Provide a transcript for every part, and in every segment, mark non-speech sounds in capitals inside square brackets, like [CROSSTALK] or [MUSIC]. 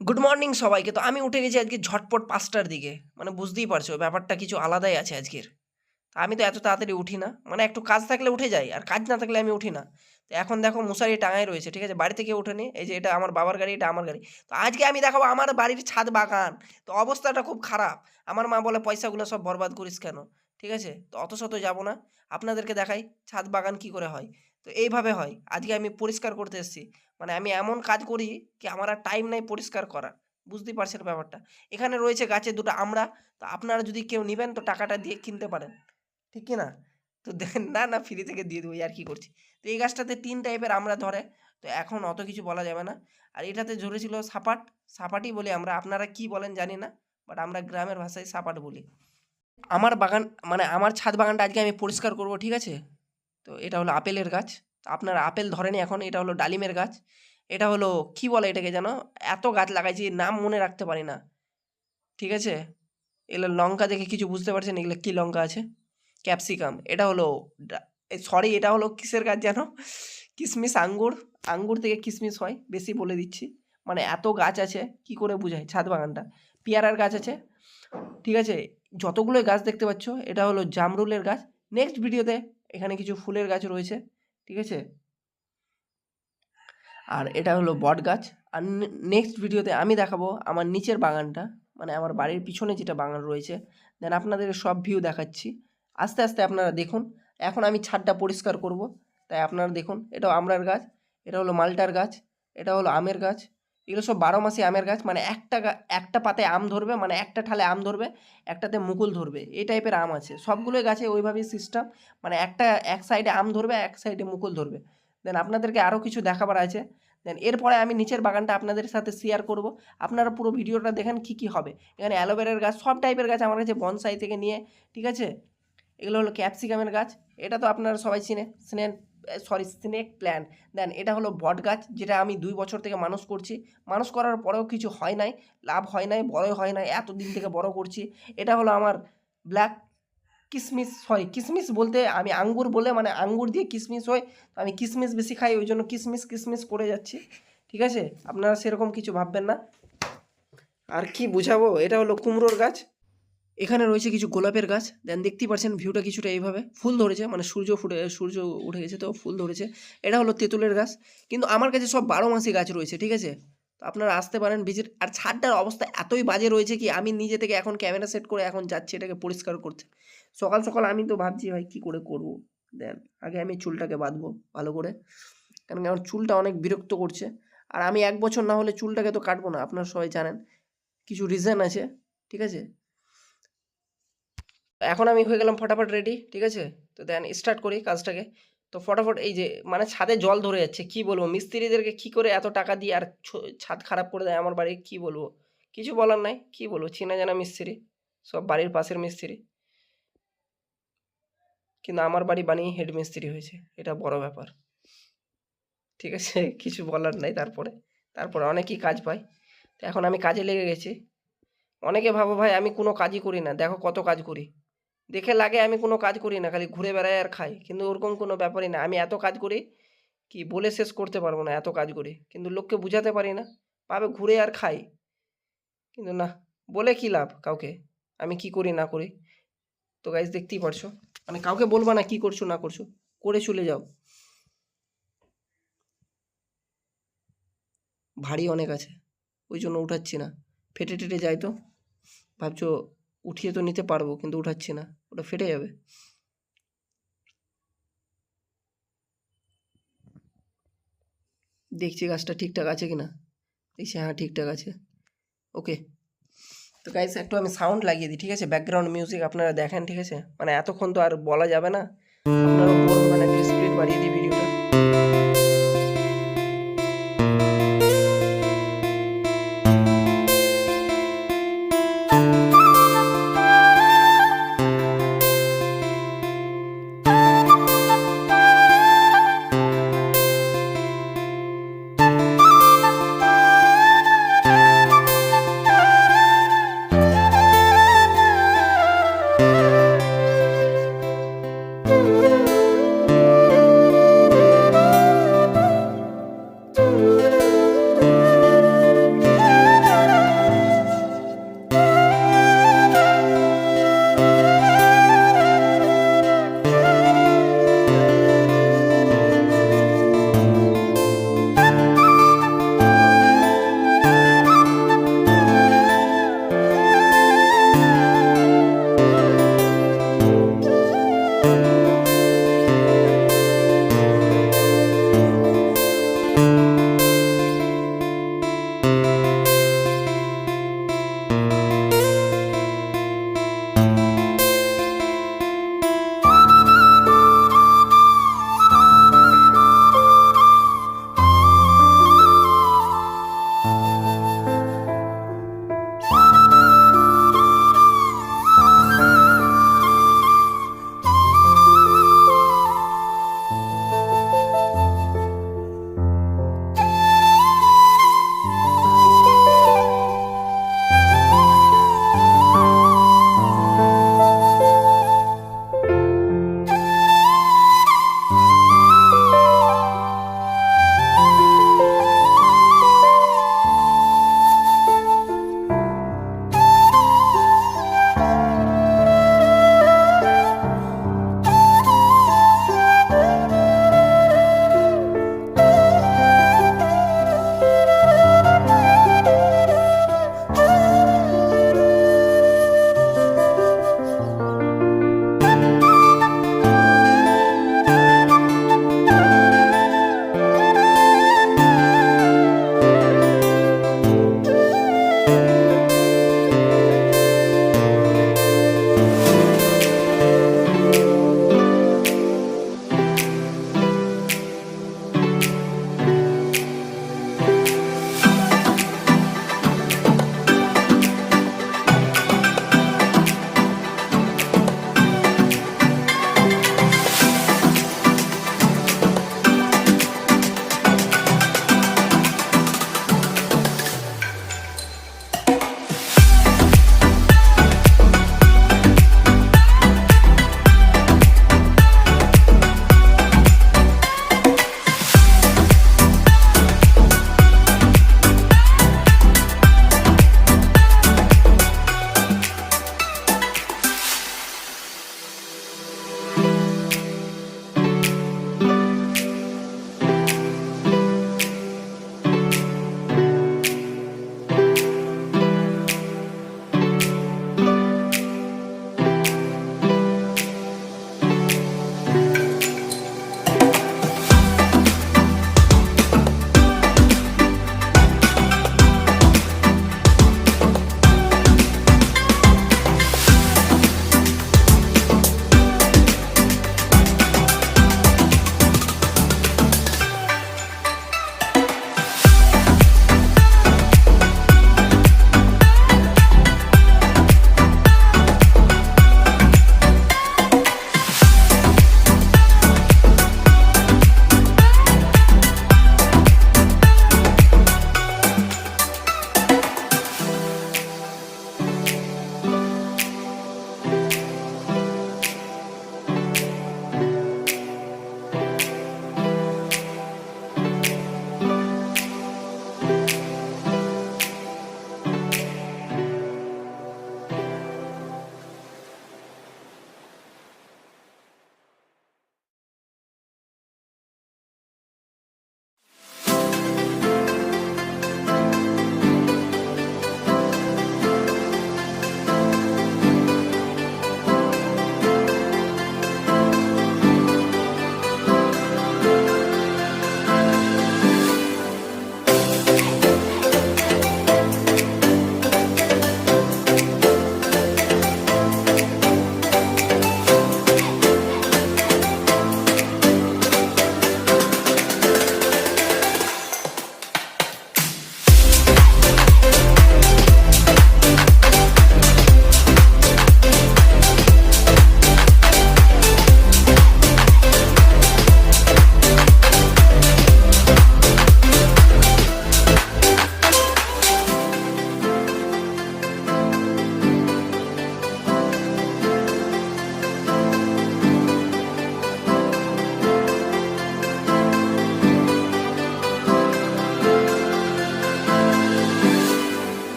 Good morning সবাইকে। তো আমি উঠে গেছি আজকে ঝটপট পাঁচটার দিকে। মানে বুঝতেই পারছ, ব্যাপারটা কিছু আলাদাই আছে আজকের। আমি তো এত তাড়াতাড়ি উঠি না। মানে একটু কাজ থাকলে উঠে যাই, আর কাজ না থাকলে আমি উঠি না। তো এখন দেখো মশারি টাঙাই রয়েছে, ঠিক আছে? বাড়ি থেকে উঠেনি এই যে এটা আমার বাবার গাড়ি, এটা আমার গাড়ি। তো আজকে আমি দেখাবো আমার বাড়ির ছাদ বাগান। তো অবস্থাটা খুব খারাপ। আমার মা বলে, পয়সাগুলো সব বরবাদ করিস কেন? ঠিক আছে? তো অত শত যাব না। আপনাদেরকে দেখাই ছাদ বাগান কি করে হয়। তো এইভাবে হয়। আজকে আমি পরিষ্কার করতে এসেছি। মানে আমি এমন কাজ করি কি আমার আর টাইম নাই পরিষ্কার করার। বুঝতেই পারছেন ব্যাপারটা। এখানে রয়েছে গাছে দুটো আমড়া তো আপনারা যদি কেউ নেবেন তো টাকাটা দিয়ে কিনতে পারেন। ঠিক কি না? তো দেখেন, না না ফ্রি থেকে দিয়ে দেবো আর কি করছি। তো এই গাছটাতে তিন টাইপের আমড়া ধরে, তো এখন অত কিছু বলা যাবে না। আর এটাতে ধরেছিল সাপাট সাপাটি বলি আমরা, আপনারা কি বলেন জানি না বাট আমরা গ্রামের ভাষায় সাপাট বলি। আমার বাগান মানে আমার ছাদ বাগানটা আজকে আমি পরিষ্কার করব, ঠিক আছে? তো এটা হলো আপেলের গাছ। আপনারা আপেল ধরেনি, এখন এটা হলো ডালিমের গাছ। এটা হলো, কি বলে এটাকে জানো এত গাছ লাগাইছি, নাম মনে রাখতে পারি না। ঠিক আছে? এগুলো লঙ্কা দেখে কিছু বুঝতে পারছেন? এগুলো কী লঙ্কা আছে? ক্যাপসিকাম। এটা হলো সরি এটা হলো কিসের গাছ জানো কিশমিশ আঙ্গুর। আঙ্গুর থেকে কিশমিশ হয়, বেশি বলে দিচ্ছি। মানে এত গাছ আছে, কি করে বোঝায় ছাদ বাগানটা। পেয়ারার গাছ আছে। ঠিক আছে? যতগুলোই গাছ দেখতে পাচ্ছ, এটা হলো জামরুলের গাছ। নেক্সট ভিডিওতে এখানে কিছু ফুলের গাছ রয়েছে। ঠিক আছে? আর এটা হলো বট গাছ আর নেক্সট ভিডিওতে আমি দেখাবো আমার নিচের বাগানটা মানে আমার বাড়ির পিছনে যেটা বাগান রয়েছে। দেন আপনাদের সব ভিউ দেখাচ্ছি। আস্তে আস্তে আপনারা দেখুন। এখন আমি ছাদটা পরিষ্কার করব। তাই আপনারা দেখুন এটাও আমরার গাছ এটা হলো মালটার গাছ এটা হলো আমের গাছ। এগুলো সব বারো মাসে আমের গাছ মানে একটা একটা পাতায় আম ধরবে মানে একটা ঠালে আম ধরবে, একটাতে মুকুল ধরবে, এই টাইপের আম আছে। সবগুলোই গাছে ওইভাবেই সিস্টেম মানে একটা, এক সাইডে আম ধরবে, এক সাইডে মুকুল ধরবে। দেন আপনাদেরকে আরও কিছু দেখাবার আছে। দেন এরপরে আমি নিচের বাগানটা আপনাদের সাথে শেয়ার করব। আপনারা পুরো ভিডিওটা দেখেন কী কী হবে। এখানে অ্যালোভেরার গাছ, সব টাইপের গাছ আমার কাছে বনসাই থেকে নিয়ে, ঠিক আছে? এগুলো হলো ক্যাপসিকামের গাছ। এটা তো আপনারা সবাই চিনে snake sorry snake plant then এটা হলো বট গাছ যেটা আমি দুই বছর থেকে মানুষ করছি। মানুষ করার পরেও কিছু হয় নাই, লাভ হয় নাই, বড়ই হয় নাই এত দিন থেকে বড় করছি। এটা হলো আমার ব্ল্যাক কিসমিস সরি কিসমিস বলতে আমি আঙ্গুর বলে মানে আঙ্গুর দিয়ে কিসমিস হয়, আমি কিসমিস বেশি খাই, ওই জন্য কিসমিস কিসমিস করে যাচ্ছি। ঠিক আছে? আপনারা সেরকম কিছু ভাববেন না। আর কি বুঝাবো? এটা হলো কুমড়োর গাছ। এখানে রয়েছে কিছু গোলাপের গাছ। দেন দেখতেই পাচ্ছেন ভিউটা কিছুটা এইভাবে। ফুল ধরেছে মানে সূর্য ফুটে, সূর্য উঠে গেছে তো, ফুল ধরেছে। এটা হলো তেঁতুলের গাছ। কিন্তু আমার কাছে সব বারো মাসি গাছ রয়েছে, ঠিক আছে? তো আপনারা আসতে পারেন ভিজিট আর ছাদটার অবস্থা এতই বাজে রয়েছে কি, আমি নিজে থেকে এখন ক্যামেরা সেট করে এখন যাচ্ছি এটাকে পরিষ্কার করতে। সকাল সকাল আমি তো ভাবছি, ভাই, কী করে করব? দেন আগে আমি চুলটাকে বাঁধবো ভালো করে। কারণ আমার চুলটা অনেক বিরক্ত করছে। আর আমি এক বছর না হলে চুলটাকে তো কাটবো না, আপনারা সবাই জানেন। কিছু রিজন আছে, ঠিক আছে? এখন আমি হয়ে গেলাম ফটাফট রেডি ঠিক আছে? তো দেন স্টার্ট করি কাজটাকে। তো ফটাফট এই যে মানে ছাদে জল ধরে যাচ্ছে, কি বলব? মিস্ত্রিদেরকে কি করে এত টাকা দিয়ে আর ছাদ খারাপ করে দেয় আমার বাড়ি কি বলব? কিছু বলার নাই, কি বলব? চেনা জানা মিস্ত্রি, সব বাড়ির পাশের মিস্ত্রি। কিন্তু আমার বাড়ি বানিয়ে হেড মিস্ত্রি হয়েছে, এটা বড় ব্যাপার। ঠিক আছে? [LAUGHS] কিছু বলার নাই তারপরে তারপরে অনেকেই কাজ পাই। তো এখন আমি কাজে লেগে গেছি। অনেকে ভাবো ভাই, আমি কোনো কাজই করি না, দেখো কত কাজ করি। দেখে লাগে আমি কোনো কাজ করি না, খালি ঘুরে বেড়াই আর খাই। কিন্তু ওরকম কোনো ব্যাপারই না। আমি এত কাজ করি কি বলে শেষ করতে পারব না, এত কাজ করি। কিন্তু লোককে বুঝাতে পারি না, পাবে ঘুরে আর খাই। কিন্তু না, বলে কি লাভ কাউকে? আমি কি করি না করি? তো গাইজ দেখতেই পারছ। মানে কাউকে বলবা না কি করছ না করছ, করে চলে যাও। ভারী অনেক আছে, ওই জন্য উঠাচ্ছি না। ফেটে টেটে যায় তো। ভাবছ উঠিয়ে তো নিতে পারব, কিন্তু উঠাচ্ছি না, ওটা ফেটে যাবে। দেখছি গাছটা ঠিকঠাক আছে কি না দেখছি হ্যাঁ ঠিকঠাক আছে। ওকে। তো গাইস একটু আমি সাউন্ড লাগিয়ে দিই, ঠিক আছে? ব্যাকগ্রাউন্ড মিউজিক আপনারা দেখেন, ঠিক আছে? মানে এতক্ষণ তো আর বলা যাবে না। আপনারা বলবেন একটু স্পিড বাড়িয়ে দিই ভিডিওটা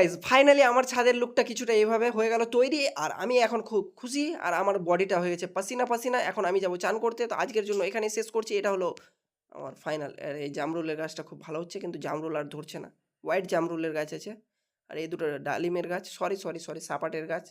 গাইজ ফাইনালি আমার ছাদের লুকটা কিছুটা এভাবে হয়ে গেল তৈরি, আর আমি এখন খুব খুশি, আর আমার বডিটা হয়ে গেছে পাসিনা পাসিনা, এখন আমি যাব চান করতে। তো আজকের জন্য এখানে শেষ করছি, এটা হলো আমার ফাইনাল এই জামরুলের গাছটা খুব ভালো হচ্ছে, কিন্তু জামরুল আর ধরছে না। হোয়াইট জামরুলের গাছ আছে, আর এই দুটো ডালিমের গাছ সরি সরি সরি সাপাটের গাছ।